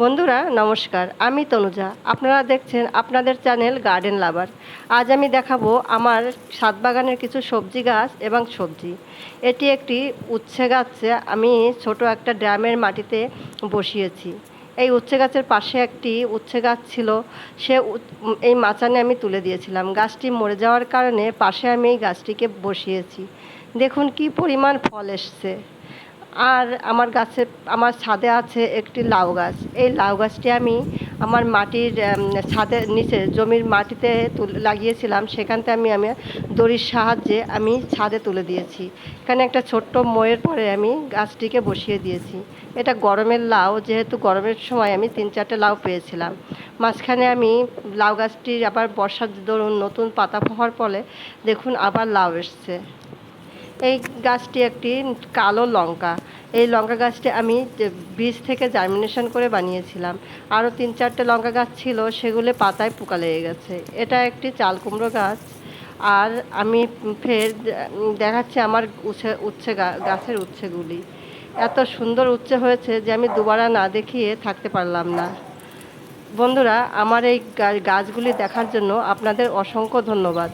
বন্ধুরা, নমস্কার। আমি তনুজা। আপনারা দেখছেন আপনাদের চ্যানেল গার্ডেন লাভার আজ আমি দেখাবো আমার ছাদ বাগানের কিছু সবজি গাছ এবং সবজি। এটি একটি উচ্ছে গাছে আমি ছোট একটা ড্রামের মাটিতে বসিয়েছি। এই উচ্ছে গাছের পাশে একটি উচ্ছে গাছ ছিল। সে এই মাচানে আমি তুলে দিয়েছিলাম। গাছটি মরে যাওয়ার কারণে পাশে আমি এই গাছটিকে বসিয়েছি। দেখুন কি পরিমাণ ফল এসছে। আর আমার গাছে, আমার ছাদে আছে একটি লাউ গাছ। এই লাউ গাছটি আমি আমার মাটির ছাদের নিচে জমির মাটিতে লাগিয়েছিলাম। সেখান থেকে আমি আমি দড়ির সাহায্যে আমি ছাদে তুলে দিয়েছি। এখানে একটা ছোট্ট ময়ের পরে আমি গাছটিকে বসিয়ে দিয়েছি। এটা গরমের লাউ, যেহেতু গরমের সময় আমি তিন চারটে লাউ পেয়েছিলাম। মাঝখানে আমি লাউ গাছটির আবার বর্ষার দরুন নতুন পাতা হওয়ার ফলে দেখুন আবার লাউ এসছে। এই গাছটি একটি কালো লঙ্কা। এই লঙ্কা গাছটি আমি বীজ থেকে জার্মিনেশন করে বানিয়েছিলাম। আরও তিন চারটে লঙ্কা গাছ ছিল, সেগুলো পাতায় পোকা লেগে গেছে। এটা একটি চাল কুমড়ো গাছ। আর আমি ফের দেখাচ্ছি আমার উচ্ছে উচ্ছে গাছের উচ্ছেগুলি। এত সুন্দর উচ্ছে হয়েছে যে আমি দুবারা না দেখিয়ে থাকতে পারলাম না। বন্ধুরা, আমার এই গাছগুলি দেখার জন্য আপনাদের অসংখ্য ধন্যবাদ।